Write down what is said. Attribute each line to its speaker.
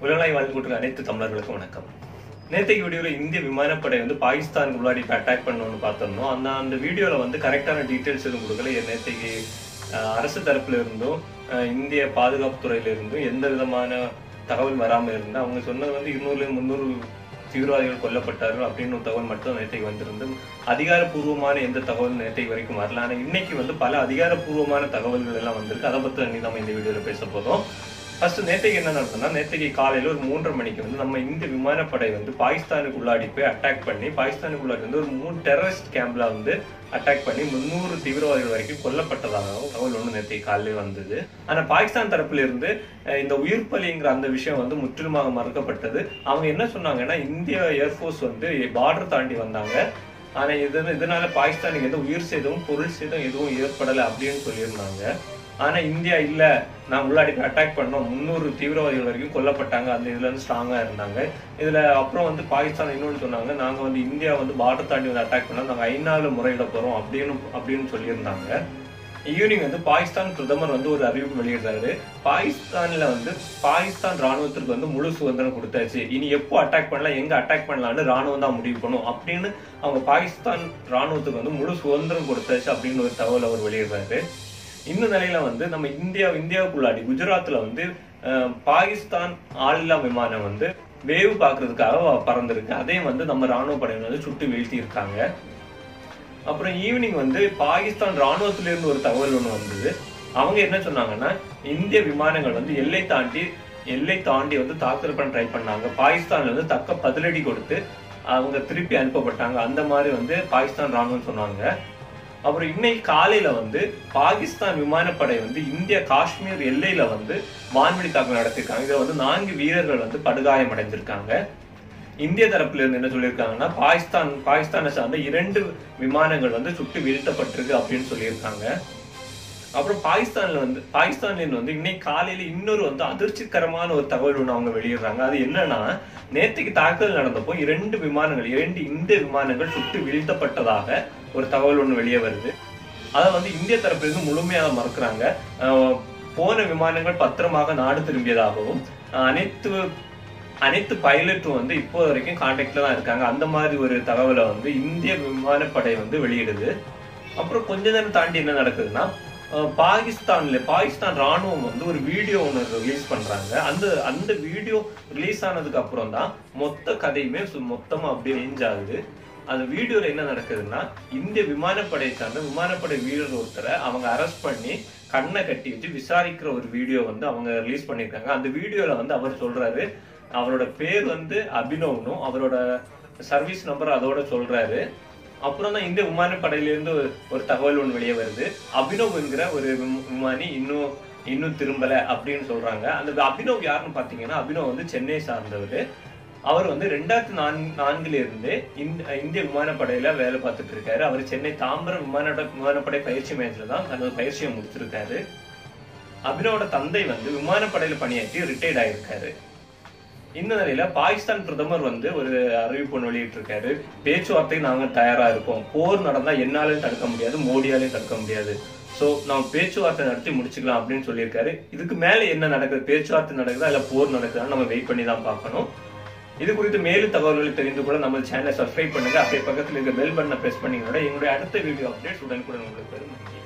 Speaker 1: உலகளாய் வாழ்ந்து கொண்டிருக்க அனைத்து தமிழர்களுக்கும் வணக்கம். நேற்றைக்கு வீடியோவில் இந்திய விமானப்படை வந்து பாகிஸ்தானுக்கு முன்னாடி இப்போ அட்டாக் பண்ணணும்னு பார்த்தோம்னோ அந்த அந்த வீடியோவில் வந்து கரெக்டான டீட்டெயில்ஸ் எதுவும் கொடுக்கல. நேற்றைக்கு அஹ், அரசு தரப்புல இருந்தும் அஹ், இந்திய பாதுகாப்பு துறையில இருந்தும் எந்த விதமான தகவல் வராமல் இருந்தால் அவங்க சொன்னது வந்து இருநூறுல முந்நூறு தீவிரவாதிகள் கொல்லப்பட்டார்கள் அப்படின்னு ஒரு தகவல் மட்டும் நேற்றைக்கு வந்திருந்து அதிகாரப்பூர்வமான எந்த தகவல் நேற்றைக்கு வரைக்கும் வரல. ஆனால் இன்னைக்கு வந்து பல அதிகாரப்பூர்வமான தகவல்கள் எல்லாம் வந்திருக்கு. அதை பற்றி நம்ம இந்த வீடியோவில் பேச போதும் ஃபர்ஸ்ட் நேற்றைக்கு என்ன நடந்ததுன்னா நேற்றைக்கு காலையில் ஒரு மூன்றரை மணிக்கு வந்து நம்ம இந்திய விமானப்படை வந்து பாகிஸ்தானுக்கு உள்ளாடி போய் அட்டாக் பண்ணி பாகிஸ்தானுக்கு உள்ளாடி வந்து ஒரு மூணு டெரரிஸ்ட் கேம்ப்ல வந்து அட்டாக் பண்ணி முந்நூறு தீவிரவாதிகள் வரைக்கும் கொல்லப்பட்டதாகவும் தகவல் ஒன்று நேற்றைக்கு காலையில் வந்தது. ஆனால் பாகிஸ்தான் தரப்புல இருந்து இந்த உயிர் பலிங்கிற அந்த விஷயம் வந்து முற்றிலுமாக மறுக்கப்பட்டது. அவங்க என்ன சொன்னாங்கன்னா இந்திய ஏர்ஃபோர்ஸ் வந்து பார்டர் தாண்டி வந்தாங்க. ஆனால் இது இதனால பாகிஸ்தானுக்கு எந்த உயிர் சேதமும் பொருள் சேதம் எதுவும் ஏற்படலை அப்படின்னு சொல்லியிருந்தாங்க. ஆனால் இந்தியா இல்லை. நான் உள்ளாடி அட்டாக் பண்ணோம். முந்நூறு தீவிரவாதிகள் வரைக்கும் கொல்லப்பட்டாங்க. அந்த இதில் வந்து ஸ்ட்ராங்காக இருந்தாங்க. இதில் அப்புறம் வந்து பாகிஸ்தான் இன்னொன்று சொன்னாங்க. நாங்கள் வந்து இந்தியா வந்து பார்டர் தாண்டி வந்து அட்டாக் பண்ணோம். நாங்கள் ஐநாவில் முறையிட போகிறோம் அப்படின்னு அப்படின்னு சொல்லியிருந்தாங்க. ஈவினிங் வந்து பாகிஸ்தான் பிரதமர் வந்து ஒரு அறிவிப்பு வெளியிடுறாரு பாகிஸ்தான்ல வந்து பாகிஸ்தான் ராணுவத்திற்கு வந்து முழு சுதந்திரம் கொடுத்தாச்சு. இனி எப்போ அட்டாக் பண்ணலாம்? எங்க அட்டாக் பண்ணலாம்னு ராணுவம் தான் முடிவு பண்ணும். அப்படின்னு அவங்க பாகிஸ்தான் ராணுவத்துக்கு வந்து முழு சுதந்திரம் கொடுத்தாச்சு அப்படின்னு ஒரு தகவல் அவர் வெளியிடுறாரு. இந்த நிலையில வந்து நம்ம இந்தியா இந்தியாவுக்குள்ளாடி குஜராத்ல வந்து பாகிஸ்தான் ஆளில்லா விமானம் வந்து வேவு பார்க்கறதுக்காக பறந்திருக்கு. அதையும் வந்து நம்ம ராணுவ படையினர் வந்து சுட்டு வீழ்த்தி இருக்காங்க அப்புறம் ஈவினிங் வந்து பாகிஸ்தான் ராணுவத்திலிருந்து ஒரு தகவல் ஒண்ணு வந்தது. அவங்க என்ன சொன்னாங்கன்னா இந்திய விமானங்கள் வந்து எல்லை தாண்டி எல்லை தாண்டி வந்து தாக்குதல் பண்ண ட்ரை பண்ணாங்க. பாகிஸ்தான்ல வந்து தக்க பதிலடி கொடுத்து அவங்க திருப்பி அனுப்பப்பட்டாங்க. அந்த மாதிரி வந்து பாகிஸ்தான் ராணுவம் சொன்னாங்க. அப்புறம் இன்னைக்கு காலையில வந்து பாகிஸ்தான் விமானப்படை வந்து இந்திய காஷ்மீர் எல்லையில வந்து வான்வெளி தாக்குதல் நடத்திருக்காங்க. இதுல வந்து நான்கு வீரர்கள் வந்து படுகாயம் அடைஞ்சிருக்காங்க இந்திய தரப்புல இருந்து என்ன சொல்லியிருக்காங்கன்னா பாகிஸ்தான் பாகிஸ்தானை சார்ந்த இரண்டு விமானங்கள் வந்து சுட்டு வீழ்த்தப்பட்டிருக்கு அப்படின்னு சொல்லியிருக்காங்க. அப்புறம் பாகிஸ்தான்ல வந்து பாகிஸ்தான்ல வந்து இன்னைக்கு காலையில இன்னொரு வந்து அதிர்ச்சிகரமான ஒரு தகவல் ஒன்று அவங்க வெளியிடுறாங்க. அது என்னன்னா நேற்றுக்கு தாக்குதல் நடந்தப்போ இரண்டு விமானங்கள் இரண்டு இந்திய விமானங்கள் சுட்டு வீழ்த்தப்பட்டதாக ஒரு தகவல் ஒன்று வெளியே வருது. அதை வந்து இந்திய தரப்பிலிருந்து முழுமையாக மறுக்கிறாங்க. அஹ் போன விமானங்கள் பத்திரமாக நாடு திரும்பியதாகவும் அனைத்து அனைத்து பைலட்டும் வந்து இப்போ வரைக்கும் கான்டாக்ட்ல தான் இருக்காங்க. அந்த மாதிரி ஒரு தகவலை வந்து இந்திய விமானப்படை வந்து வெளியிடுது. அப்புறம் கொஞ்ச நேரம் தாண்டி என்ன நடக்குதுன்னா பாகிஸ்தான்ல பாகிஸ்தான் ராணுவம் வந்து ஒரு வீடியோ ஒன்று ரிலீஸ் பண்றாங்க. அந்த அந்த வீடியோ ரிலீஸ் ஆனதுக்கு அப்புறம் தான் மொத்த கதையுமே மொத்தமா அப்படியே ரேஞ்ச் ஆகுது. அந்த வீடியோல என்ன நடக்குதுன்னா இந்திய விமானப்படை சார்ந்த விமானப்படை வீரர் ஒருத்தரை அவங்க அரெஸ்ட் பண்ணி கண்ணை கட்டி வச்சு விசாரிக்கிற ஒரு வீடியோ வந்து அவங்க ரிலீஸ் பண்ணியிருக்காங்க. அந்த வீடியோல வந்து அவர் சொல்றாரு அவரோட பேர் வந்து அபினவ்னும் அவரோட சர்வீஸ் நம்பர் அதோட சொல்றாரு. அப்புறம் தான் இந்திய விமானப்படையிலேருந்து ஒரு- தகவல் ஒன்று வெளியே வருது. அபினவ் என்கிற ஒரு விமானி இன்னும் இன்னும் திரும்பல அப்படின்னு சொல்றாங்க. அந்த அபினவ் யாருன்னு பாத்தீங்கன்னா அபினவ் வந்து சென்னை சார்ந்தவர். அவர் வந்து ரெண்டாயிரத்தி நான்கு நான்குல இருந்து இந்திய விமானப்படையில வேலை பார்த்துட்டு இருக்காரு. அவர் சென்னை தாம்பரம் விமான விமானப்படை பயிற்சி மையத்துல தான் தனது பயிற்சியை முடிச்சிருக்காரு. அபினவோட தந்தை வந்து விமானப்படையில பணியாற்றி ரிட்டையர்ட் ஆயிருக்காரு. இந்த நிலையில பாகிஸ்தான் பிரதமர் வந்து ஒரு அறிவிப்பு ஒன்று வெளியிட்டிருக்காரு. பேச்சுவார்த்தை நாங்க தயாரா இருக்கோம். போர் நடந்தா என்னாலையும் தடுக்க முடியாது மோடியாலையும் தடுக்க முடியாது. ஸோ நம்ம பேச்சுவார்த்தை நடத்தி முடிச்சுக்கலாம் அப்படின்னு சொல்லியிருக்காரு. இதுக்கு மேலே என்ன நடக்குது? பேச்சுவார்த்தை நடக்குதா இல்லை போர் நடக்குதான்னு நம்ம வெயிட் பண்ணி தான் பார்க்கணும். இது குறித்து மேலும் தகவல்களை தெரிந்து கூட நம்ம சேனலை சப்ஸ்கிரைப் பண்ணுங்க. அப்படியே பக்கத்தில் இருக்க பெல் பட்டனை பிரஸ் பண்ணீங்கன்னா எங்களுடைய அடுத்த வீடியோ அப்டேட்ஸ் உடனுக்குடன் உங்களுக்கு பெரும் நன்றி.